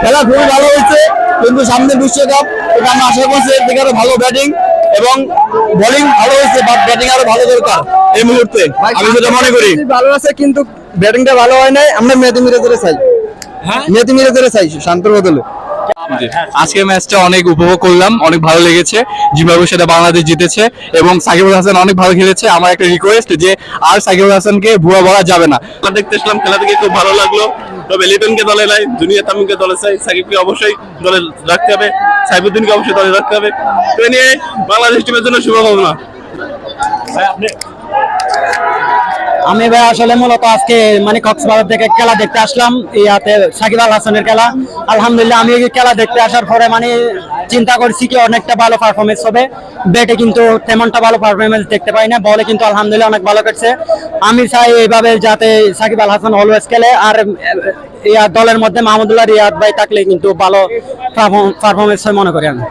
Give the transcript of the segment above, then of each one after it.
খেলা খুবই ভালো হয়েছে কিন্তু সামনে বিশ্বকাপ এটা আমরা আশা করছি এর থেকে আরও ভালো ব্যাটিং এবং বোলিং ভালো হয়েছে বাট ব্যাটিং আরও ভালো দরকার এই মুহূর্তে। আমি যেটা মনে করি। ভালো আছে কিন্তু ব্যাটিংটা ভালো হয় নাই আমরা মেহেদি মিরাজের চাই হ্যাঁ? মেহেদি মিরাজের চাই শান্তর বদলে। আজকের ম্যাচটা অনেক উপভোগ করলাম অনেক ভালো লেগেছে। জিম্বাবুর সাথে বাংলাদেশ জিতেছে এবং সাকিবুল হাসান অনেক ভালো খেলেছে। আমার একটা রিকোয়েস্ট যে আর সাকিবুল হাসানকে ভুয়া বলা যাবে না। দেখতে এসলাম খেলা থেকে খুব ভালো লাগল। তবে লিটনকে দলে নাই দুনিয়া তামিমকে দলে চাই। সাকিবকে অবশ্যই দলে রাখতে হবে। সাইফুদ্দিনকে অবশ্যই দলে রাখতে হবে। তো এই নিয়ে বাংলাদেশ টিমের জন্য শুভকামনা। আমি ভাই আসলে মূলত আজকে মানে কক্সবাজার থেকে খেলা দেখতে আসলাম ইয়াতে সাকিব আল হাসানের খেলা। আলহামদুলিল্লাহ, আমি খেলা দেখতে আসার পরে মানে চিন্তা করছি কি অনেকটা ভালো পারফরমেন্স হবে। ব্যাটে কিন্তু তেমনটা ভালো পারফরমেন্স দেখতে পাই না বলে কিন্তু আলহামদুলিল্লাহ অনেক ভালো করছে। আমি চাই এইভাবে যাতে সাকিব আল হাসান অলওয়েজ খেলে, আর ইয়া দলের মধ্যে মাহমুদুল্লাহ রিয়াদ ভাই থাকলে কিন্তু ভালো পারফরমেন্স হয় মনে করি আমি।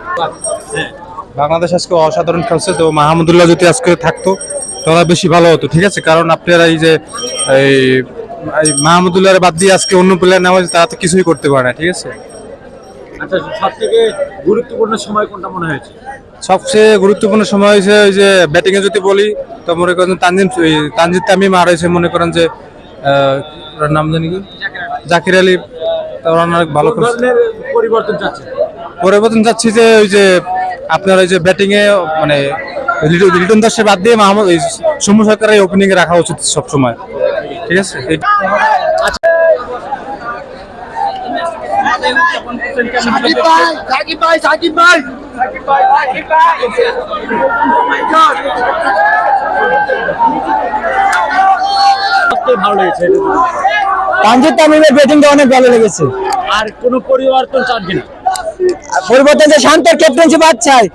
বাংলাদেশ আজকে অসাধারণ খেলছে, তো মাহমুদুল্লাহ যদি আজকে থাকতো তাহলে বেশি ভালো হতো ঠিক আছে? কারণ আপনারা এই যে এই মাহমুদুল্লাহ বাদ দিয়ে আজকে অন্য প্লেয়ার নেওয়া হয়েছে তারা তো কিছুই করতে পারে না ঠিক আছে? আচ্ছা সব থেকে গুরুত্বপূর্ণ সময় কোনটা মনে হয়েছে? সবচেয়ে গুরুত্বপূর্ণ সময় হয়েছে ওই যে ব্যাটিং এ যদি বলি তো মনে করেন তানজিম তানজিদ তামিম আর হয়েছে মনে করেন যে নাম জানি কি? জাকির আলী। তারা অনেক ভালো পরিবর্তন চাচ্ছে পরিবর্তন চাচ্ছি যে ওই যে আপনার ওই যে ব্যাটিং এ মানে লিটন লিটন দাসের বাদ দিয়ে মাহমুদ এই সৌম্য সরকারের ওপেনিং এ রাখা উচিত সবসময়। ঠিক আছে? ভালো লেগেছে তানজিদ তামিমের ব্যাটিংটা অনেক ভালো লেগেছে। আর কোনো পরিবর্তন চান কিনা পরিবর্তন যে শান্তর ক্যাপ্টেন্সিপ চাই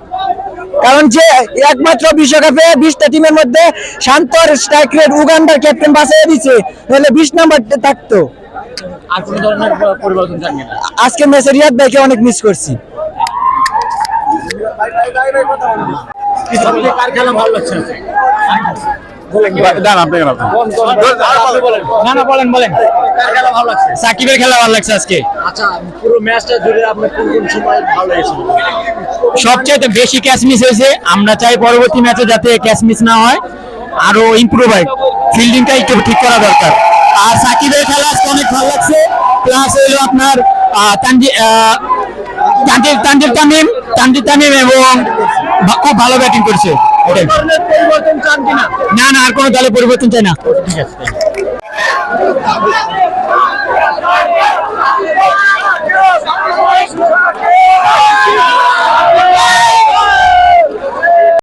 কারণ যে একমাত্র বিশ্বকাপে বিশটা টিমের মধ্যে শান্তর স্ট্রাইক রেট উগান্ডার ক্যাপ্টেন বাঁচিয়ে দিচ্ছে তাহলে বিশ নাম্বার থাকতো। আজকে ম্যাচে রিয়াদ ভাইকে অনেক মিস করছি। সবচেয়ে কার খেলা ভালো লাগছে? আজকে? আপনি কেন আপনি বলেন। না না বলেন বলেন। কার খেলা ভালো লাগছে? সাকিবের খেলা ভালো লাগছে আজকে। আচ্ছা পুরো ম্যাচটা জুড়ে আপনার কোন কোন সময় ভালো লেগেছে? সবচেয়ে বেশি ক্যাচ মিস হয়েছে। আমরা চাই পরবর্তী ম্যাচে যাতে ক্যাচ মিস না হয় আরও ইমপ্রুভ হয়। ফিল্ডিংটা একটু ঠিক করা দরকার। আর সাকিবের খেলা আজকে অনেক ভালো লাগছে। প্লাস হইল আপনার আহ, তানজি আহ, তানজিদ তানজিদ তামিম তানজিদ তামিম এবং খুব ভালো ব্যাটিং করছে। না না আর কোনো দলে পরিবর্তন চাই না। ঠিক আছে।